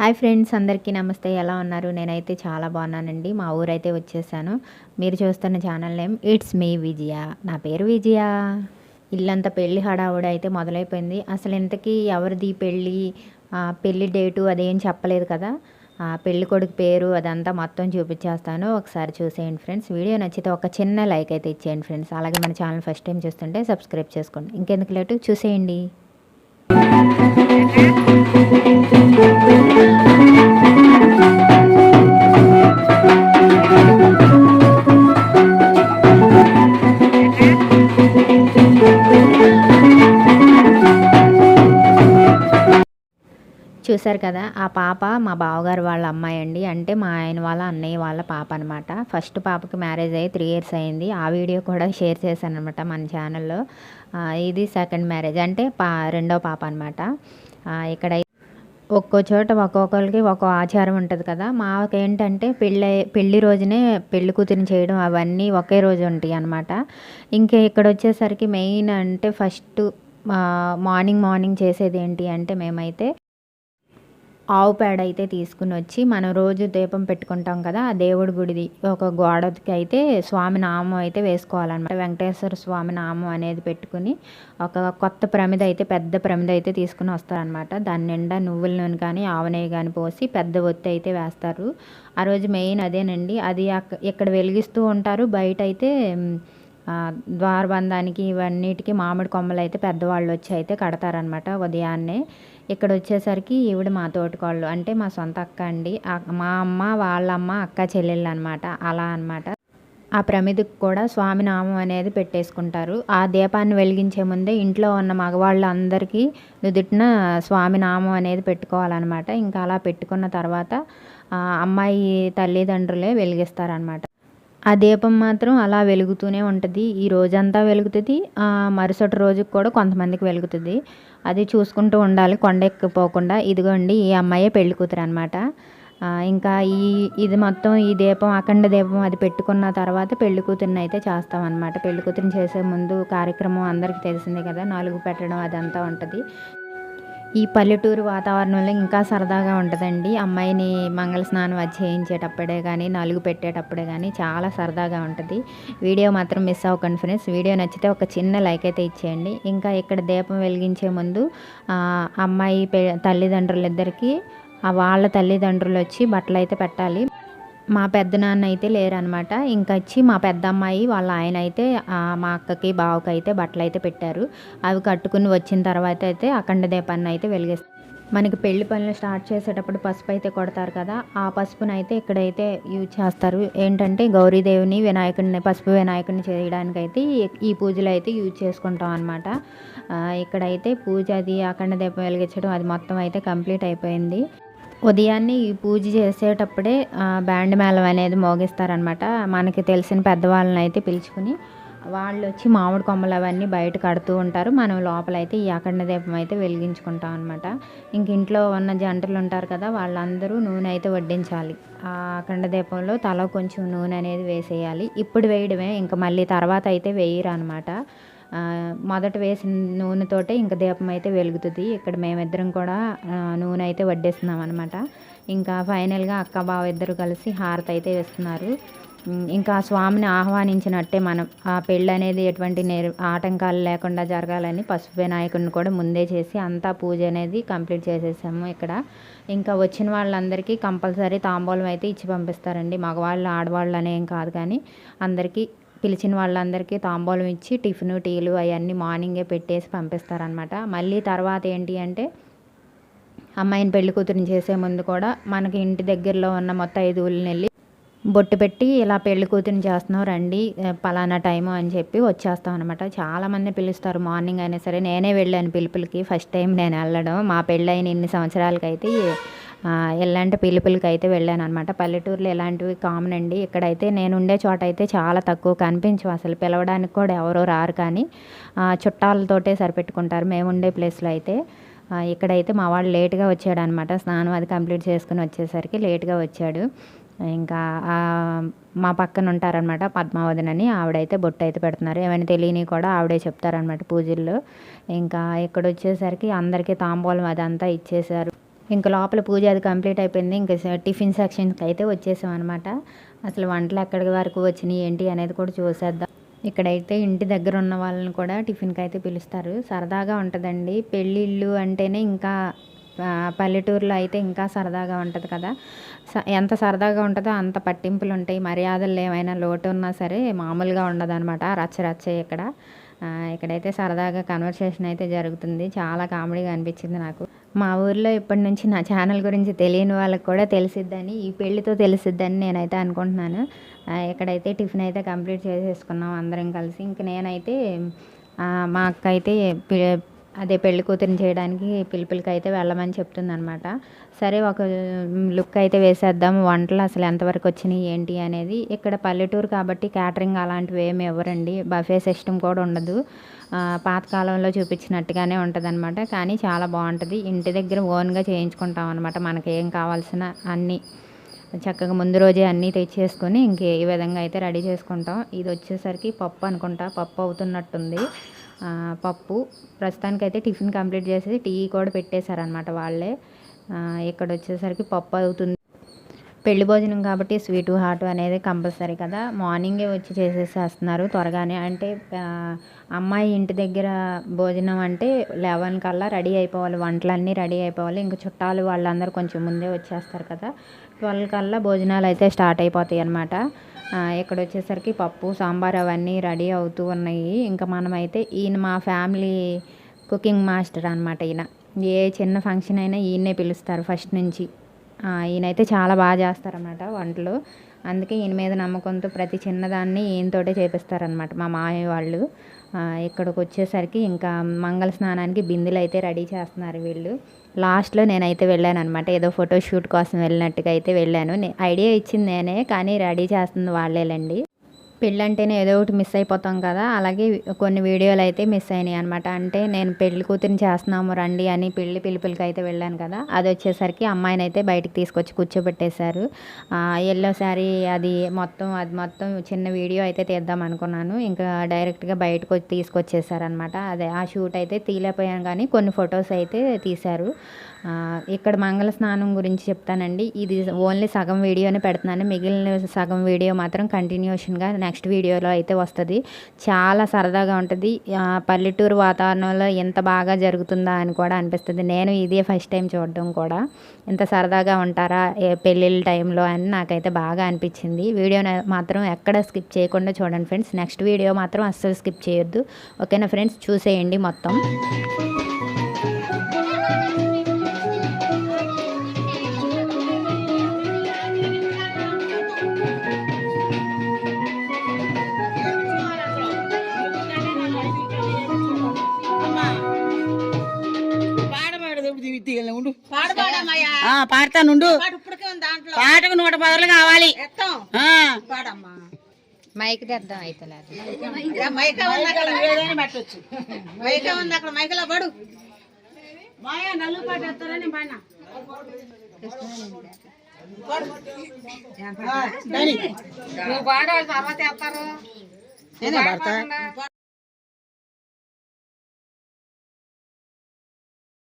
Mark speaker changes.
Speaker 1: Hi friends అందరికీ నమస్తే. ఎలా ఉన్నారు? నేనైతే చాలా బాగున్నానండి. మా ఊరైతే వచ్చేసాను. మీరు చూస్తున్న channel name it's me Vijaya. నా పేరు విజయ. ఇల్లంతా పెళ్ళి హడావుడి అయితే మొదలైపోయింది. అసలు ఇంతకీ ఎవరిది పెళ్ళి? పెళ్ళి పెళ్ళి డేటు అదేం చెప్పలేదు కదా. ఆ, పెళ్ళి కొడుకు పేరు అదంతా మొత్తం చూపించేస్తాను. ఒకసారి చూసేయండి ఫ్రెండ్స్. వీడియో నచ్చితే ఒక చిన్న లైక్ అయితే ఇచ్చేయండి ఫ్రెండ్స్. అలాగే మన ఛానల్ ఫస్ట్ టైం చూస్తుంటే సబ్స్క్రైబ్ చేసుకోండి. ఇంకెందుకు లేటు? చూసేయండి. చూశారు కదా ఆ పాప మా బావగారు వాళ్ళ అమ్మాయి అండి. అంటే మా ఆయన వాళ్ళ అన్నయ్య వాళ్ళ పాప అనమాట ఫస్ట్ పాపకి మ్యారేజ్ అయ్యి త్రీ ఇయర్స్ అయింది. ఆ వీడియో కూడా షేర్ చేశాను అనమాట మన ఛానల్లో. ఇది సెకండ్ మ్యారేజ్. అంటే పా రెండో పాప అనమాట ఇక్కడ ఒక్కో చోట ఒక్కొక్కరికి ఒక్కో ఆచారం ఉంటుంది కదా. మాకేంటంటే పెళ్ళి పెళ్ళి రోజునే పెళ్ళి కూతురిని చేయడం అవన్నీ ఒకే రోజు ఉంటాయి అనమాట ఇంకా ఇక్కడ వచ్చేసరికి మెయిన్ అంటే ఫస్ట్ మార్నింగ్ మార్నింగ్ చేసేది ఏంటి అంటే మేమైతే ఆవు పేడ అయితే తీసుకుని వచ్చి మనం రోజు దీపం పెట్టుకుంటాం కదా ఆ దేవుడి గుడిది ఒక గోడకి అయితే స్వామి నామం అయితే వేసుకోవాలన్నమాట. వెంకటేశ్వర స్వామి నామం అనేది పెట్టుకుని ఒక కొత్త ప్రమిద అయితే పెద్ద ప్రమిద అయితే తీసుకుని వస్తారనమాట దాని నిండా నువ్వుల నూనె కానీ ఆవ నెయ్యి కానీ పోసి పెద్ద ఒత్తి అయితే వేస్తారు. ఆ రోజు మెయిన్ అదేనండి. అది ఇక్కడ వెలిగిస్తూ ఉంటారు. బయట అయితే ద్వారబంధానికి ఇవన్నిటికి మామిడి కొమ్మలు అయితే పెద్దవాళ్ళు వచ్చి అయితే కడతారనమాట ఉదయాన్నే. ఇక్కడ వచ్చేసరికి ఈవిడ మా తోటికోళ్ళు. అంటే మా సొంత అక్క అండి. మా అమ్మ వాళ్ళ అమ్మ అక్క చెల్లెళ్ళు అనమాట అలా అనమాట. ఆ ప్రమిదికి కూడా స్వామి నామం అనేది పెట్టేసుకుంటారు. ఆ దీపాన్ని వెలిగించే ముందే ఇంట్లో ఉన్న మగవాళ్ళు అందరికీ నుదుటిన స్వామి నామం అనేది పెట్టుకోవాలన్నమాట ఇంకా అలా పెట్టుకున్న తర్వాత అమ్మాయి తల్లిదండ్రులే వెలిగిస్తారనమాట. ఆ దీపం మాత్రం అలా వెలుగుతూనే ఉంటుంది. ఈ రోజంతా వెలుగుతుంది. మరుసటి రోజుకి కూడా కొంతమందికి వెలుగుతుంది. అది చూసుకుంటూ ఉండాలి. కొండ ఎక్కిపోకుండా ఇదిగోండి ఈ అమ్మాయే పెళ్ళి కూతురు అనమాట ఇంకా ఈ ఇది మొత్తం ఈ దీపం అఖండ దీపం అది పెట్టుకున్న తర్వాత పెళ్ళి కూతురిని అయితే చేస్తాం అనమాట పెళ్ళి కూతురిని చేసే ముందు కార్యక్రమం అందరికీ తెలిసిందే కదా. నాలుగు పెట్టడం అదంతా ఉంటుంది. ఈ పల్లెటూరు వాతావరణంలో ఇంకా సరదాగా ఉంటుందండి. అమ్మాయిని మంగళ స్నానం అది చేయించేటప్పుడే కానీ నలుగు పెట్టేటప్పుడే కానీ చాలా సరదాగా ఉంటుంది. వీడియో మాత్రం మిస్ అవ్వకండి ఫ్రెండ్స్. వీడియో నచ్చితే ఒక చిన్న లైక్ అయితే ఇచ్చేయండి. ఇంకా ఇక్కడ దీపం వెలిగించే ముందు అమ్మాయి పె తల్లిదండ్రులిద్దరికీ ఆ వాళ్ళ తల్లిదండ్రులు వచ్చి బట్టలు అయితే పెట్టాలి. మా పెద్దనాన్న అయితే లేరనమాట. ఇంకా వచ్చి మా పెద్ద అమ్మాయి వాళ్ళ ఆయన అయితే మా అక్కకి బావకి అయితే బట్టలు అయితే పెట్టారు. అవి కట్టుకుని వచ్చిన తర్వాత అయితే అఖండ దీపాన్ని అయితే వెలిగిస్తారు మనకి పెళ్ళి పనులు స్టార్ట్ చేసేటప్పుడు పసుపు అయితే కొడతారు కదా ఆ పసుపును అయితే ఇక్కడైతే యూజ్ చేస్తారు. ఏంటంటే గౌరీదేవిని వినాయకుడిని పసుపు వినాయకుడిని చేయడానికి అయితే ఈ- ఈ పూజలు అయితే యూజ్ చేసుకుంటాం అనమాట ఇక్కడైతే పూజ అది అఖండ దీపం వెలిగించడం అది మొత్తం అయితే కంప్లీట్ అయిపోయింది. ఉదయాన్నే ఈ పూజ చేసేటప్పుడే బ్యాండ్ మేళం అనేది మోగిస్తారనమాట మనకి తెలిసిన పెద్దవాళ్ళని అయితే పిలుచుకుని వాళ్ళు వచ్చి మామిడి కొమ్మలు అవన్నీ బయట కడుతూ ఉంటారు. మనం లోపలైతే ఈ అఖండ దీపం అయితే వెలిగించుకుంటాం అనమాట ఇంక ఇంట్లో ఉన్న జంటలు ఉంటారు కదా వాళ్ళందరూ నూనె అయితే వడ్డించాలి. ఆ అఖండ దీపంలో తల కొంచెం నూనె అనేది వేసేయాలి. ఇప్పుడు వేయడమే ఇంకా మళ్ళీ తర్వాత అయితే వేయరు అనమాట మొదట వేసిన నూనెతోటే ఇంకా దీపం అయితే వెలుగుతుంది. ఇక్కడ మేమిద్దరం కూడా నూనె అయితే వడ్డేస్తున్నాం అనమాట ఇంకా ఫైనల్గా అక్క బావ ఇద్దరు కలిసి హారతి అయితే వేస్తున్నారు. ఇంకా స్వామిని ఆహ్వానించినట్టే మనం ఆ పెళ్ళి అనేది ఎటువంటి నేర్ ఆటంకాలు లేకుండా జరగాలని పసుపు వినాయకుడిని కూడా ముందే చేసి అంతా పూజ అనేది కంప్లీట్ చేసేసాము ఇక్కడ. ఇంకా వచ్చిన వాళ్ళందరికీ కంపల్సరీ తాంబూలం అయితే ఇచ్చి పంపిస్తారండి. మగవాళ్ళు ఆడవాళ్ళు అనేం కాదు కానీ అందరికీ పిలిచిన వాళ్ళందరికీ తాంబూలం ఇచ్చి టిఫిన్ టీలు అవన్నీ మార్నింగే పెట్టేసి పంపిస్తారనమాట మళ్ళీ తర్వాత ఏంటి అంటే అమ్మాయిని పెళ్ళి కూతురిని చేసే ముందు కూడా మనకి ఇంటి దగ్గరలో ఉన్న మొత్తం ఐదు ఊళ్ళని వెళ్ళి బొట్టు పెట్టి ఇలా పెళ్ళి కూతురిని చేస్తున్నాం రండి పలానా టైము అని చెప్పి వచ్చేస్తాం అనమాట చాలామంది పిలుస్తారు మార్నింగ్ అయినా సరే నేనే వెళ్ళాను పిలుపులకి ఫస్ట్ టైం నేను వెళ్ళడం. మా పెళ్ళైన ఇన్ని సంవత్సరాలకైతే ఇలాంటి ఎలాంటి పిలుపులకి అయితే వెళ్ళాను అనమాట పల్లెటూరులో ఇలాంటివి కామన్ అండి. ఇక్కడైతే నేను ఉండే చోట అయితే చాలా తక్కువ కనిపించవు. అసలు పిలవడానికి కూడా ఎవరో రారు కానీ చుట్టాలతోటే సరిపెట్టుకుంటారు. మేము ఉండే ప్లేస్లో అయితే ఇక్కడైతే మా వాడు లేట్గా వచ్చాడు అనమాట స్నానం అది కంప్లీట్ చేసుకుని వచ్చేసరికి లేట్గా వచ్చాడు. ఇంకా మా పక్కన ఉంటారనమాట పద్మావతిని అని. ఆవిడైతే బొట్టు అయితే పెడుతున్నారు. ఏమైనా తెలియని కూడా ఆవిడే చెప్తారనమాట పూజల్లో. ఇంకా ఇక్కడ వచ్చేసరికి అందరికీ తాంబూలం అదంతా ఇచ్చేసారు ఇంకా లోపల పూజ అది కంప్లీట్ అయిపోయింది. ఇంకా టిఫిన్ సెక్షన్కి అయితే వచ్చేసాం అనమాట అసలు వంటలు ఎక్కడి వరకు వచ్చినాయి ఏంటి అనేది కూడా చూసేద్దాం. ఇక్కడైతే ఇంటి దగ్గర ఉన్న వాళ్ళని కూడా టిఫిన్కి అయితే పిలుస్తారు. సరదాగా ఉంటుందండి. పెళ్ళిళ్ళు అంటేనే ఇంకా పల్లెటూరులో అయితే ఇంకా సరదాగా ఉంటుంది కదా. స- ఎంత సరదాగా ఉంటుందో అంత పట్టింపులు ఉంటాయి మర్యాదలు ఏమైనా లోటు ఉన్నా సరే మామూలుగా ఉండదు అనమాట రచ్చ రచ్చ ఇక్కడ. ఇక్కడైతే సరదాగా కన్వర్సేషన్ అయితే జరుగుతుంది. చాలా కామెడీగా అనిపించింది నాకు. మా ఊర్లో ఇప్పటి నుంచి నా ఛానల్ గురించి తెలియని వాళ్ళకి కూడా తెలిసిద్దని ఈ పెళ్ళితో తెలిసిద్దని నేనైతే అనుకుంటున్నాను. ఇక్కడైతే టిఫిన్ అయితే కంప్లీట్ చేసేసుకున్నాం అందరం కలిసి. ఇంక నేనైతే మా అక్క అయితే అదే పెళ్ళి కూతురిని చేయడానికి పిలుపులకి అయితే వెళ్ళమని చెప్తుంది అనమాట సరే ఒక లుక్ అయితే వేసేద్దాం. వంటలు అసలు ఎంతవరకు వచ్చినాయి ఏంటి అనేది. ఇక్కడ పల్లెటూరు కాబట్టి క్యాటరింగ్ అలాంటివి ఏమి ఇవ్వరండి. బఫే సిస్టమ్ కూడా ఉండదు. పాతకాలంలో చూపించినట్టుగానే ఉంటుంది కానీ చాలా బాగుంటుంది. ఇంటి దగ్గర ఓన్గా చేయించుకుంటాం అనమాట. మనకి ఏం కావాల్సిన అన్నీ. చక్కగా ముందు రోజే అన్నీ తెచ్చేసుకొని ఇంకే ఈ విధంగా అయితే రెడీ చేసుకుంటాం. ఇది వచ్చేసరికి పప్పు అనుకుంటా. పప్పు అవుతున్నట్టుంది. పప్పు. ప్రస్తుతానికైతే టిఫిన్ కంప్లీట్ చేసి టీ కూడా పెట్టేశారనమాట వాళ్ళే. ఇక్కడ వచ్చేసరికి పప్పు అవుతుంది. పెళ్ళి భోజనం కాబట్టి స్వీటు హాట్ అనేది కంపల్సరీ కదా. మార్నింగే వచ్చి చేసేసేస్తున్నారు త్వరగానే. అంటే అమ్మాయి ఇంటి దగ్గర భోజనం అంటే లెవెన్ కల్లా రెడీ అయిపోవాలి. వంటలన్నీ రెడీ అయిపోవాలి. ఇంకా చుట్టాలు వాళ్ళందరూ కొంచెం ముందే వచ్చేస్తారు కదా. ట్వెల్వ్ కల్లా భోజనాలు అయితే స్టార్ట్ అయిపోతాయి అన్నమాట. ఇక్కడ వచ్చేసరికి పప్పు సాంబార్ అవన్నీ రెడీ అవుతూ ఉన్నాయి. ఇంకా మనమైతే ఈయన మా ఫ్యామిలీ కుకింగ్ మాస్టర్ అనమాట ఈయన. ఏ చిన్న ఫంక్షన్ అయినా ఈయన్నే పిలుస్తారు ఫస్ట్ నుంచి. ఈయనైతే చాలా బాగా చేస్తారన్నమాట వంటలు. అందుకే ఈయన మీద నమ్మకంతో ప్రతి చిన్నదాన్ని ఈయనతోటే చేపిస్తారనమాట మా మామయ్య వాళ్ళు. ఇక్కడికి వచ్చేసరికి ఇంకా మంగళ స్నానానికి బిందులు అయితే రెడీ చేస్తున్నారు వీళ్ళు. లాస్ట్లో నేనైతే వెళ్ళాను అనమాట ఏదో ఫోటో షూట్ కోసం వెళ్ళినట్టుగా అయితే వెళ్ళాను. ఐడియా ఇచ్చింది నేనే కానీ రెడీ చేస్తుంది వాళ్ళేలండి. పెళ్ళంటేనే ఏదో ఒకటి మిస్ అయిపోతాం కదా. అలాగే కొన్ని వీడియోలు అయితే మిస్ అయినాయి అనమాట అంటే నేను పెళ్ళి కూతురిని చేస్తున్నాము రండి అని పెళ్ళి పిలుపులకి అయితే వెళ్ళాను కదా. అది వచ్చేసరికి అమ్మాయిని అయితే బయటికి తీసుకొచ్చి కూర్చోబెట్టేశారు. ఎల్లో శారీ అది మొత్తం అది మొత్తం చిన్న వీడియో అయితే తీద్దాం అనుకున్నాను. ఇంకా డైరెక్ట్గా బయటకు వచ్చి తీసుకొచ్చేసారనమాట అదే ఆ షూట్ అయితే తీయలేకపోయాను కానీ కొన్ని ఫొటోస్ అయితే తీశారు. ఇక్కడ మంగళ స్నానం గురించి చెప్తానండి. ఇది ఓన్లీ సగం వీడియోనే పెడుతున్నాను. మిగిలిన సగం వీడియో మాత్రం కంటిన్యూషన్గా నెక్స్ట్ వీడియోలో అయితే వస్తుంది. చాలా సరదాగా ఉంటుంది. పల్లెటూరు వాతావరణంలో ఎంత బాగా జరుగుతుందా అని కూడా అనిపిస్తుంది. నేను ఇదే ఫస్ట్ టైం చూడడం కూడా. ఇంత సరదాగా ఉంటారా పెళ్ళిళ్ళ టైంలో అని నాకైతే బాగా అనిపించింది. వీడియో మాత్రం ఎక్కడ స్కిప్ చేయకుండా చూడండి ఫ్రెండ్స్ నెక్స్ట్ వీడియో మాత్రం అస్సలు స్కిప్ చేయొద్దు. ఓకేనా ఫ్రెండ్స్ చూసేయండి మొత్తం.
Speaker 2: పాడతానుండు
Speaker 3: పాడు ఇప్పటికే ఉంది దాంట్లో.
Speaker 2: పాటకు నూట పదలు కావాలి.
Speaker 3: ఎత్తాం.
Speaker 2: ఆ,
Speaker 3: పాడమ్మా.
Speaker 1: మైక్ తెద్దాం అయితే
Speaker 3: మైకా ఉంది అక్కడ. మైకా ఉంది అక్కడ. మైకలో పడు.
Speaker 2: మాయా నలుగు పాట ఎత్తారని బాణ
Speaker 3: నువ్వు పాడాలి తర్వాత ఎత్తారు.
Speaker 2: నేనే పాడతా.